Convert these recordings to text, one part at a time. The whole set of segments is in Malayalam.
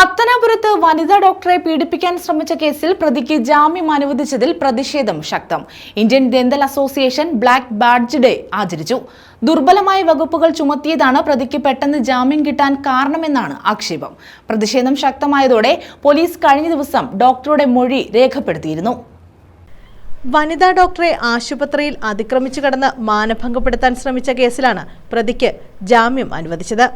പത്തനാപുരത്ത് വനിതാ ഡോക്ടറെ പീഡിപ്പിക്കാൻ ശ്രമിച്ച കേസിൽ പ്രതിക്ക് ജാമ്യം അനുവദിച്ചതിൽ പ്രതിഷേധം ശക്തം. Indian dental association black badge day ആചരിച്ചു. ദുർബലമായ വകുപ്പുകൾ ചുമത്തിയതാണ് പ്രതിക്ക് പെട്ടെന്ന് ജാമ്യം കിട്ടാൻ കാരണമെന്നാണ് ആക്ഷേപം. പ്രതിഷേധം ശക്തമായതോടെ പോലീസ് കഴിഞ്ഞ ദിവസം ഡോക്ടറുടെ മൊഴി രേഖപ്പെടുത്തിയിരുന്നു. വനിതാ ഡോക്ടറെ ആശുപത്രിയിൽ അതിക്രമിച്ചു കടന്ന് മാനഭംഗപ്പെടുത്താൻ ശ്രമിച്ച കേസിലാണ് പ്രതിക്ക് ജാമ്യം അനുവദിച്ചത്.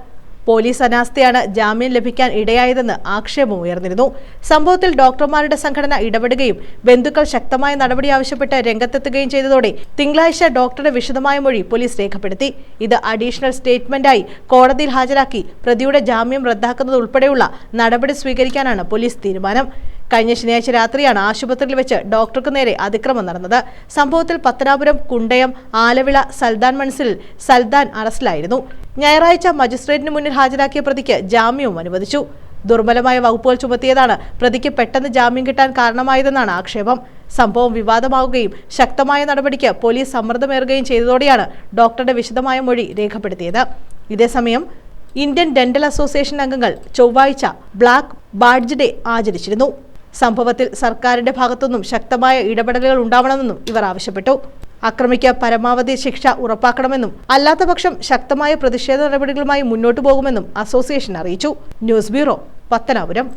പോലീസ് അനാസ്ഥയാണ് ജാമ്യം ലഭിക്കാൻ ഇടയായതെന്ന് ആക്ഷേപം ഉയർന്നിരുന്നു. സംഭവത്തിൽ ഡോക്ടർമാരുടെ സംഘടന ഇടപെടുകയും ബന്ധുക്കൾ ശക്തമായ നടപടി ആവശ്യപ്പെട്ട് രംഗത്തെത്തുകയും ചെയ്തതോടെ തിങ്കളാഴ്ച ഡോക്ടറുടെ വിശദമായ മൊഴി പോലീസ് രേഖപ്പെടുത്തി. ഇത് അഡീഷണൽ സ്റ്റേറ്റ്മെന്റായി കോടതിയിൽ ഹാജരാക്കി പ്രതിയുടെ ജാമ്യം റദ്ദാക്കുന്നത് ഉൾപ്പെടെയുള്ള നടപടി സ്വീകരിക്കാനാണ് പോലീസ് തീരുമാനം. കഴിഞ്ഞ ശനിയാഴ്ച രാത്രിയാണ് ആശുപത്രിയിൽ വെച്ച് ഡോക്ടർക്ക് നേരെ അതിക്രമം നടന്നത്. സംഭവത്തിൽ പത്തനാപുരം കുണ്ടയം ആലവിള സൽദാൻ മൺസിൽ സൽദാൻ അറസ്റ്റിലായിരുന്നു. ഞായറാഴ്ച മജിസ്ട്രേറ്റിന് മുന്നിൽ ഹാജരാക്കിയ പ്രതിക്ക് ജാമ്യവും അനുവദിച്ചു. ദുർബലമായ വകുപ്പുകൾ ചുമത്തിയതാണ് പ്രതിക്ക് പെട്ടെന്ന് ജാമ്യം കിട്ടാൻ കാരണമായതെന്നാണ് ആക്ഷേപം. സംഭവം വിവാദമാവുകയും ശക്തമായ നടപടിക്ക് പോലീസ് സമ്മർദ്ദമേറുകയും ചെയ്തതോടെയാണ് ഡോക്ടറുടെ വിശദമായ മൊഴി രേഖപ്പെടുത്തിയത്. ഇതേസമയം ഇന്ത്യൻ ഡെന്റൽ അസോസിയേഷൻ അംഗങ്ങൾ ചൊവ്വാഴ്ച ബ്ലാക്ക് ബാഡ്ജ് ഡേ ആചരിച്ചിരുന്നു. സംഭവത്തിൽ സർക്കാരിന്റെ ഭാഗത്തുനിന്നും ശക്തമായ ഇടപെടലുകൾ ഉണ്ടാവണമെന്നും ഇവർ ആവശ്യപ്പെട്ടു. അക്രമിക്ക് പരമാവധി ശിക്ഷ ഉറപ്പാക്കണമെന്നും അല്ലാത്തപക്ഷം ശക്തമായ പ്രതിഷേധ നടപടികളുമായി മുന്നോട്ടു പോകുമെന്നും അസോസിയേഷൻ അറിയിച്ചു. News bureau Pathanapuram.